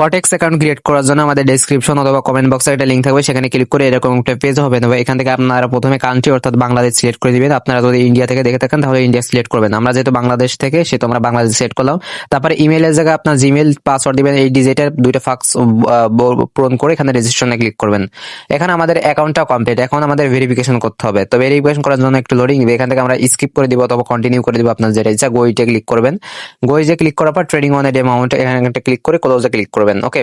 কটেক্স account create করার জন্য আমাদের ডেসক্রিপশন অথবা কমেন্ট বক্সে একটা লিঙ্ক থাকবে, সেখানে ক্লিক করে এরকম একটা পেজ হবে। তবে এখান থেকে আপনারা প্রথমে কান্ট্রি অর্থাৎ বাংলাদেশ সিলেক্ট করে দিবেন। আপনারা যদি ইন্ডিয়া থেকে দেখে থাকেন, তাহলে ইন্ডিয়া সিলেক্ট করবেন। আমরা যেহেতু বাংলাদেশ থেকে, সেহেতু আমরা বাংলাদেশ সিলেক্ট করলাম। তারপরে ইমেলের জায়গায় আপনার জিমেল পাসওয়ার্ড দিবেন, এই ডিজিটের দুইটা ফাক্স পূরণ করে এখানে রেজিস্ট্রেশনে ক্লিক করবেন। এখানে আমাদের অ্যাকাউন্টটা কমপ্লিট এখন আমাদের ভেরিফিকেশন করতে হবে। তো ভেরিফিকেশন করার জন্য একটু লোডিং এখান থেকে আমরা স্কিপ করে দিব অথবা কন্টিনিউ করে দিব আপনার যেটা ইচ্ছা। গোইটে ক্লিক করবেন। গোইজে ক্লিক করার পর ট্রেডিং অন অ্যামাউন্ট এখানে ক্লিক করে ক্লোজে ক্লিক করবেন। ওকে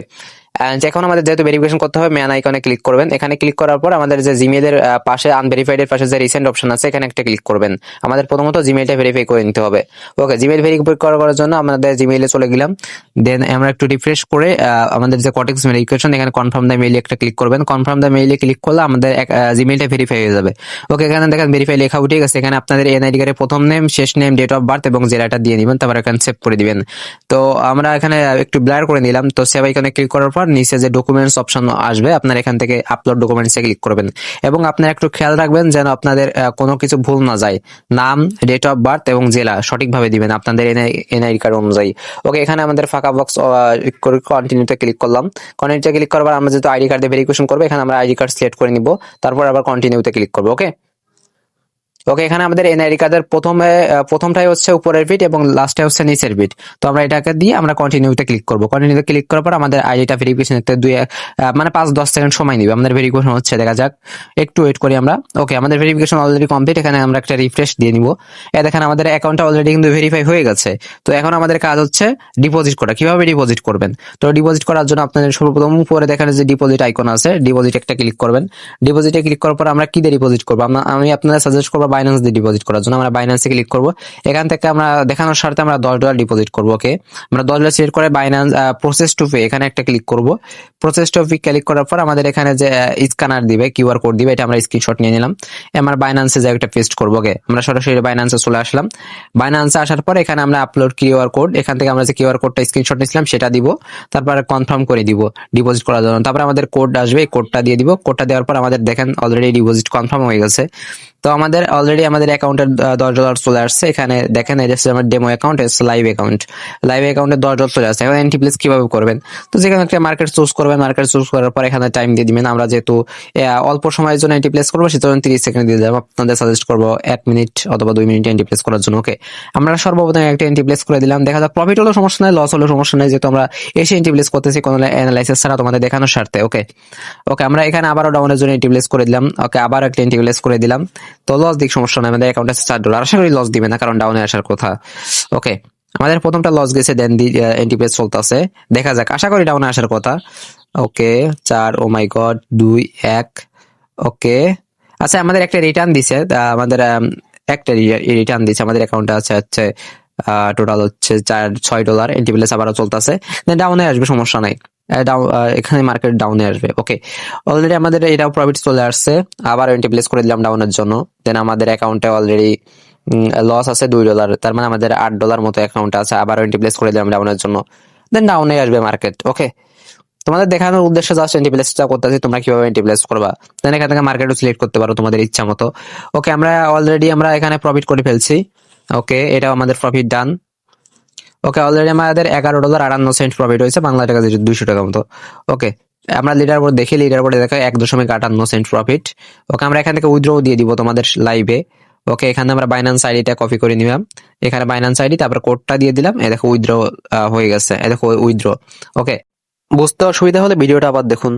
এখন আমাদের যেহেতু ভেরিফিকেশন করতে হবে ম্যান আইকনে ক্লিক করবেন। এখানে ক্লিক করার পর আমাদের যে জিমেলের পাশে আনভেরিফাইড এর পাশে যে রিসেন্ট অপশন আছে, এখানে একটা ক্লিক করবেন। আমাদের প্রথমত জিমেলটা ভেরিফাই করে নিতে হবে। ওকে জিমেল ভেরিফাই করার জন্য আমাদের জিমেইলে চলে গেলাম। দেন আমরা একটু রিফ্রেশ করে আমাদের যে কটেক্স ভেরিফিকেশন এখানে কনফার্ম দ্য মেইলে একটা ক্লিক করবেন। কনফার্ম দ্য মেইলে ক্লিক করলে আমাদের জিমেলটা ভেরিফাই হয়ে যাবে। ওকে এখানে দেখেন ভেরিফাই লেখা উঠে গেছে। এখানে আপনাদের এনআইডি কার্ডের প্রথম নেম শেষ নেম ডেট অফ বার্থ এবং জেলাটা দিয়ে দিবেন, তারপর এখানে সেভ করে দিবেন। তো আমরা এখানে একটু ব্লার করে নিলাম। তো সেভ আইকনে ক্লিক করার পর নিচে যে ডকুমেন্টস অপশন আসবে, আপনার এখান থেকে আপলোড ডকুমেন্টসে ক্লিক করবেন। এবং আপনারা একটু খেয়াল রাখবেন যেন আপনাদের কোনো কিছু ভুল না যায়। নাম ডেট অফ বার্থ এবং জেলা সঠিকভাবে দিবেন আপনাদের এনআইডি কার্ড অনুযায়ী। ওকে এখানে আমাদের ফাঁকা বক্স কন্টিনিউতে ক্লিক করলাম। কন্টিনিউতে ক্লিক করবার আমরা যেহেতু আইডি কার্ডে ভেরিফিকেশন করব, এখানে আমরা আইডি কার্ড সিলেক্ট করে নিব। তারপর আবার কন্টিনিউতে ক্লিক করব ওকে ওকে, এখানে আমাদের এনআইডি কার্ডের প্রথমে প্রথমটাই হচ্ছে উপরের বিট এবং লাস্টে হচ্ছে নিচের বিট তো আমরা এটাকে দিয়ে আমরা কন্টিনিউতে ক্লিক করব। কন্টিনিউতে ক্লিক করার পর আমাদের আইডিটা ভেরিফিকেশন করতে দুই মানে পাঁচ, দশ সেকেন্ড সময় নিবে। আমাদের ভেরিফিকেশন হচ্ছে, দেখা যাক। একটু ওয়েট করি আমরা। ওকে, আমাদের ভেরিফিকেশন অলরেডি কমপ্লিট এখানে আমরা একটা রিফ্রেশ দিয়ে নিব। এ দেখেন, আমাদের অ্যাকাউন্টটা অলরেডি কিন্তু ভেরিফাই হয়ে গেছে। তো এখন আমাদের কাজ হচ্ছে ডিপোজিট করা। কীভাবে ডিপোজিট করবেন? তো ডিপোজিট করার জন্য আপনাদের সর্বপ্রথম উপরে দেখেন যে ডিপোজিট আইকন আছে। ডিপোজিট একটা ক্লিক করবেন। ডিপোজিটে ক্লিক করার পর আমরা কি দিয়ে ডিপোজিট করব? আমি আপনাদের সাজেস্ট করব বাইন্যান্স দিয়ে ডিপোজিট করার জন্য আমরা বাইন্যান্সে ক্লিক করব। এখান থেকে আমরা দেখানোর স্বার্থে আমরা দশ ডলার ডিপোজিট করব ওকে আমরা দশ ডলার সিলেক্ট করে বাইন্যান্স প্রসেস টু পে এখানে একটা ক্লিক করব। প্রসেস টু পে ক্লিক করার পর আমাদের এখানে যে স্ক্যানার দিবে কিউআর কোড দিবে, এটা আমরা স্ক্রিনশট নিয়ে নিলাম। আমরা বাইন্যান্সে যে একটা পেস্ট করব ওকে আমরা সরাসরি বাইন্যান্সে চলে আসলাম। বাইন্যান্সে আসার পর এখানে আমরা আপলোড কিউআর কোড এখান থেকে আমরা যে কিউআর কোডটা স্ক্রিনশট নিয়েছিলাম, সেটা দিব। তারপরে কনফার্ম করে দিব ডিপোজিট করার জন্য। তারপর আমাদের কোড আসবে কোডটা দিয়ে দিব। কোডটা দেওয়ার পর আমাদের দেখেন অলরেডি ডিপোজিট কনফার্ম হয়ে গেছে। তো আমাদের অলরেডি আমাদের অ্যাকাউন্টের দশ ডলার চলে আসছে। এখানে দেখেন এটা হচ্ছে আমার demo account live account live অ্যাকাউন্টে দশ ডলার চলে আসছে। এখন এন্টি প্লেস কীভাবে করবেন? তো যেখানে একটা মার্কেট চুজ করবেন। মার্কেট চুজ করার পর এখানে টাইম দিয়ে দিবেন। আমরা যেহেতু অল্প সময়ের জন্য এন্টি প্লেস করব, সেজন্য তিরিশ সেকেন্ড দিয়ে যাব আপনাদের সাজেস্ট করব এক মিনিট অথবা দুই মিনিট এন্টি প্লেস করার জন্য ওকে আমরা সর্বপ্রথম একটা এন্টি প্লেস করে দিলাম। দেখা যাক প্রফিট হলো সমস্যা নাই লস হলো সমস্যা নাই। যেহেতু আমরা এসে এন্টি প্লেস করতেছি, কোনো অ্যানালাইসিস ছাড়া তোমাদের দেখানোর স্বার্থে ওকে ওকে আমরা এখানে আবারও ডাউনের জন্য এন্টি প্লেস করে দিলাম। ওকে আবার একটা এন্টি প্লেস করে দিলাম। তো লস দিক সমস্যা নাই, আমাদের অ্যাকাউন্টে চার ডলার আশা করি লস দিবে না, কারণ ডাউনে আসার কথা। ওকে আমাদের প্রথমটা লস গেছে দেন এন্টি প্লেস চলতেছে। দেখা যাক, আশা করি ডাউনে আসার কথা। ওকে চার ও মাই গড দুই, এক। ওকে আচ্ছা আমাদের একটা রিটার্ন দিছে আমাদের একটা রিটার্ন দিছে। আমাদের অ্যাকাউন্টে আছে, হচ্ছে টোটাল হচ্ছে চার, ছয় ডলার এন্টি প্লেস আবারও চলতেছে। দেন ডাউনে আসবে, সমস্যা নাই। আহ, এখানে মার্কেট ডাউনে আসবে। ওকে অলরেডি আমাদের এটাও প্রফিট চলে আসছে। আবার এন্টি প্লেস করে দিলাম ডাউনের জন্য। দেন আমাদের অ্যাকাউন্টে অলরেডি লস আছে দুই ডলার তার মানে আমাদের আট ডলার মতো অ্যাকাউন্ট আছে। আবার এন্টি প্লেস করে দিলাম ডাউনের জন্য। দেন ডাউনে আসবে মার্কেট ওকে তোমাদের দেখানোর উদ্দেশ্য জাস্ট এন্টি প্লেসটা করতেছি। তোমরা কীভাবে এন্টি প্লেস করবা? দেন এখান থেকে মার্কেটও সিলেক্ট করতে পারো তোমাদের ইচ্ছা মতো। ওকে আমরা অলরেডি আমরা এখানে প্রফিট করে ফেলছি। ওকে এটাও আমাদের প্রফিট ডান ওকে অলরেডি আমাদের এগারো ডলার আটান্ন সেন্ট প্রফিট হয়েছে, বাংলা টাকা দুইশো টাকা মতো। ওকে আমরা লিডার বোর্ড দেখি লিডার বোর্ডে দেখা এক দশমিক আটান্ন সেন্ট প্রফিট ওকে আমরা এখান থেকে উইথড্র দিয়ে দিব তোমাদের লাইভে ওকে এখানে আমরা বাইন্যান্স আইডিটা কপি করে নিলাম। এখানে বাইন্যান্স আইডি তারপর কোডটা দিয়ে দিলাম। এ দেখো উইথড্র হয়ে গেছে। এ দেখো উইথড্র ওকে বুঝতে অসুবিধা হলে ভিডিওটা আবার দেখুন।